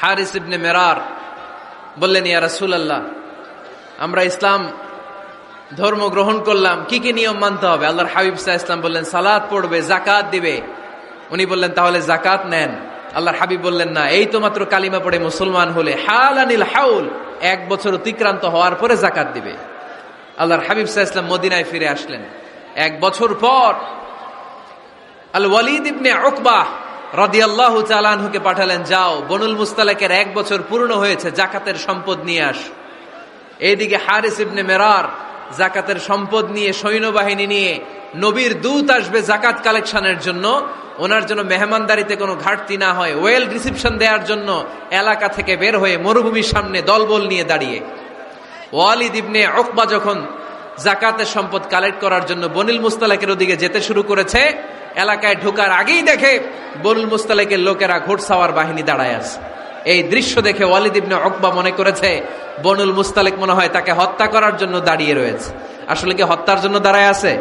হারিস ইবনে মেরার বললেন, ইয়া রাসূলুল্লাহ, আমরা ইসলাম ধর্ম গ্রহণ করলাম, কি কি নিয়ম মানতে হবে? আল্লাহর হাবিব সাহা ইসলাম বললেন সালাদ পড়বে জাকাত দিবে। উনি বললেন, তাহলে জাকাত নেন। আল্লাহর হাবিব বললেন, না, এই তো মাত্র কালিমা পড়ে মুসলমান হলে হাল আনিল হাউল, এক বছর অতিক্রান্ত হওয়ার পরে জাকাত দিবে। আল্লাহর হাবিব সাহা ইসলাম মদিনায় ফিরে আসলেন। এক বছর পর আল ওয়ালিদ ইবনে উকবাহ রাদিয়াল্লাহু তাআলা আনহুকে পাঠালেন, যাও, বনুল মুস্তালাকের এক বছর পূর্ণ হয়েছে, জাকাতের সম্পদ নিয়ে আস। এইদিকে হারিস ইবনে মেরার জাকাতের সম্পদ নিয়ে সৈন্যবাহিনী নিয়ে নবীর দূত আসবে জাকাত কালেকশনের জন্য। ওনার জন্য মেহমানদারিতে কোনো ঘাটতি না হয়, ওয়েল রিসিপশন দেওয়ার জন্য এলাকা থেকে বের হয়ে মরুভূমির সামনে দলবল নিয়ে দাঁড়িয়ে। ওয়ালিদ ইবনে অকবা যখন জাকাতের সম্পদ কালেক্ট করার জন্য বনিল মুস্তালাকের ওদিকে যেতে শুরু করেছে। এলাকায় ঢোকার আগেই দেখে বনুল মুস্তালাকের লোকেরা ঘোড়সাওয়ার বাহিনী দাঁড়ায় আছে। এই দৃশ্য দেখে ওয়ালিদ ইবনে অকবা মনে করেছে, বনুল মুস্তালেক মনে হয় তাকে হত্যা করার জন্য দাঁড়িয়ে রয়েছে। আসলে কি হত্যার জন্য দাঁড়ায় আছে?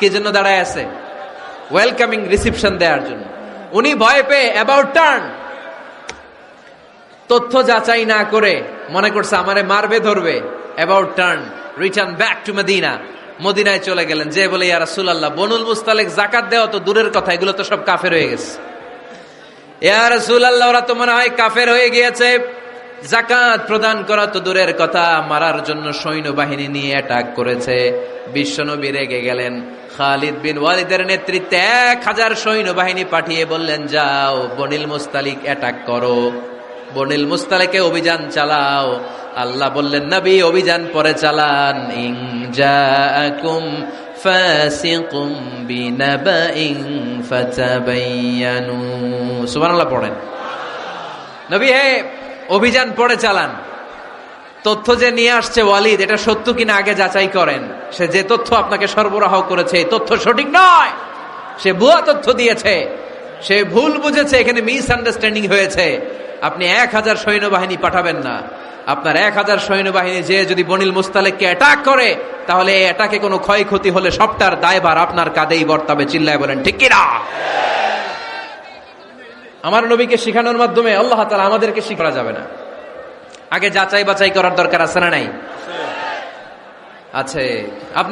কি জন্য দাঁড়ায় আছে? ওয়েলকামিং রিসিপশন দেওয়ার জন্য। উনি ভয় পেয়ে অ্যাবাউট টার্ন তথ্য যাচাই না করে মনে করছে আমারে মারবে, ধরবে about turn return back to Medina মদিনায় চলে গেলেন। যে বলে, ইয়া রাসূলুল্লাহ, বনুল মুস্তালেক জাকাত দেওয়া তো দূরের কথা, এগুলো তো সব কাফের হয়ে গেছে। ইয়া রাসূলুল্লাহ, ওরা তো মনে হয় কাফের হয়ে গিয়েছে। জাকাত প্রদান করা তো দূরের কথা, মারার জন্য সৈন্যবাহিনী নিয়ে অ্যাটাক করেছে। বিশ্বনবী রেগে গেলেন। খালিদ বিন ওয়ালিদের নেতৃত্বে এক হাজার সৈন্যবাহিনী পাঠিয়ে বললেন, যাও, বনিল মুস্তালিক অ্যাটাক করো। বনিল মুস্তালিকে অভিযান চালাও। আল্লাহ বললেন, নবী, অভিযান পরে চালান। ইং জাআকুম ফাসিকুম বিনাবাইন ফাতাবায়ানু সুবহানাল্লাহ পড়েন। নবী, হে, অভিযান পরে চালান। তথ্য যে নিয়ে আসছে ওয়ালিদ, এটা সত্য কিনা আগে যাচাই করেন। সে যে তথ্য আপনাকে সরবরাহ করেছে তথ্য সঠিক নয়। সে ভুয়া তথ্য দিয়েছে। সে ভুল বুঝেছে, এখানে মিস আন্ডারস্ট্যান্ডিং হয়েছে। আপনি এক হাজার সৈন্যবাহিনী পাঠাবেন না। আপনার এক হাজার সৈন্যবাহিনী যে যদি বনিল মুস্তালেককে অ্যাটাক করে, তাহলে এই অ্যাটাকে কোনো ক্ষয়ক্ষতি হলে সবটার দায়বার আপনার কাঁধেই বর্তাবে। চিল্লায় বলেন, ঠিক কিনা? আমার নবীকে শিখানোর মাধ্যমে আল্লাহ তালা আমাদেরকে শিখা যাবে না। আগে যাচাই বাছাই করার দরকার আছে না নাই? আছে। আপনি